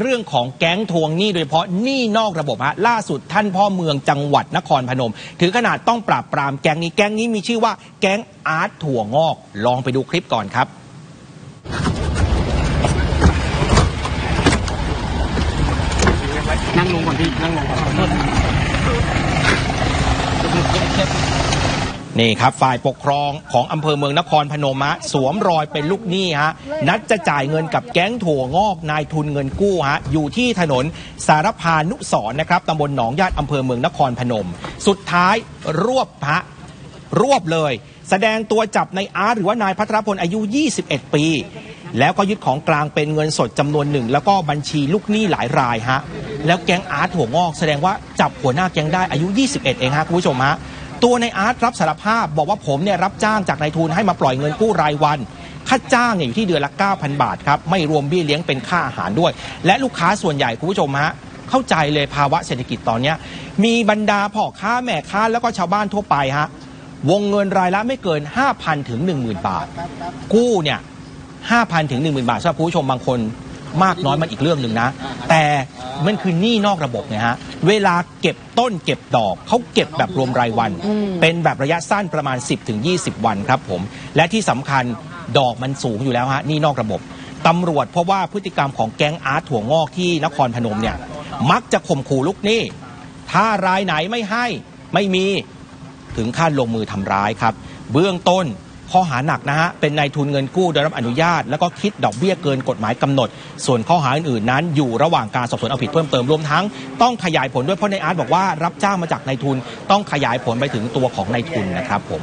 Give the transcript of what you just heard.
เรื่องของแก๊งทวงหนี้โดยเฉพาะหนี้นอกระบบฮะล่าสุดท่านพ่อเมืองจังหวัดนครพนมถือขนาดต้องปราบปรามแก๊งนี้แก๊งนี้มีชื่อว่าแก๊งอาร์ตถั่วงอก ลองไปดูคลิปก่อนครับ นั่งลงก่อนพี่นั่งลงก่อน นี่ครับฝ่ายปกครองของอำเภอเมืองนครพนมฮะสวมรอยเป็นลูกหนี้ฮะนัดจะจ่ายเงินกับแก๊งถั่วงอกนายทุนเงินกู้ฮะอยู่ที่ถนนสารพานุสรนะครับตำบลหนองญาติอำเภอเมืองนครพนม สุดท้ายรวบฮะรวบเลย แสดงตัวจับในอาร์ตหรือว่านายพัทรพลอายุ 21 ปี แล้วก็ยึดของกลางเป็นเงินสดจำนวนหนึ่ง แล้วก็บัญชีลูกหนี้หลายรายฮะแล้วแก๊งอาร์ตถั่วงอก แสดงว่าจับหัวหน้าแก๊งได้อายุ 21 เองฮะคุณผู้ชมฮะ ตัวในอาร์ตรับสารภาพบอกว่าผมเนี่ยรับจ้างจากนายทุนให้มาปล่อยเงินกู้รายวัน ค่าจ้างเนี่ยอยู่ที่เดือนละ 9,000 บาทครับ ไม่รวมเบี้ยเลี้ยงเป็นค่าอาหารด้วย และลูกค้าส่วนใหญ่คุณผู้ชมฮะเข้าใจเลยภาวะเศรษฐกิจตอนนี้มีบรรดาพ่อค้าแม่ค้าแล้วก็ชาวบ้านทั่วไปฮะวงเงินรายละไม่เกิน 5,000 ถึง 10,000 บาท กู้เนี่ย 5,000 ถึง 10,000 บาทสำหรับผู้ชมบางคน มากน้อยมันอีกเรื่องหนึ่งนะ แต่มันคือหนี้นอกระบบไงฮะ เวลาเก็บต้นเก็บดอกเขาเก็บแบบรวมรายวัน เป็นแบบระยะสั้นประมาณ 10ถึง20 วันครับผม และที่สำคัญดอกมันสูงอยู่แล้วฮะหนี้นอกระบบตำรวจเพราะว่าพฤติกรรมของแก๊งอาร์ตถั่วงอกที่นครพนมเนี่ยมักจะข่มขู่ลูกหนี้ ถ้ารายไหนไม่ให้ไม่มีถึงขั้นลงมือทำร้ายครับ เบื้องต้น ข้อหาหนักนะฮะ เป็นนายทุนเงินกู้โดยรับอนุญาต แล้วก็คิดดอกเบี้ยเกินกฎหมายกำหนด ส่วนข้อหาอื่นๆนั้น อยู่ระหว่างการสอบสวนเอาผิดเพิ่มเติมรวมทั้งต้องขยายผลด้วยเพราะนายอาร์ตบอกว่ารับจ้างมาจากนายทุนต้องขยายผลไปถึงตัวของนายทุนนะครับผม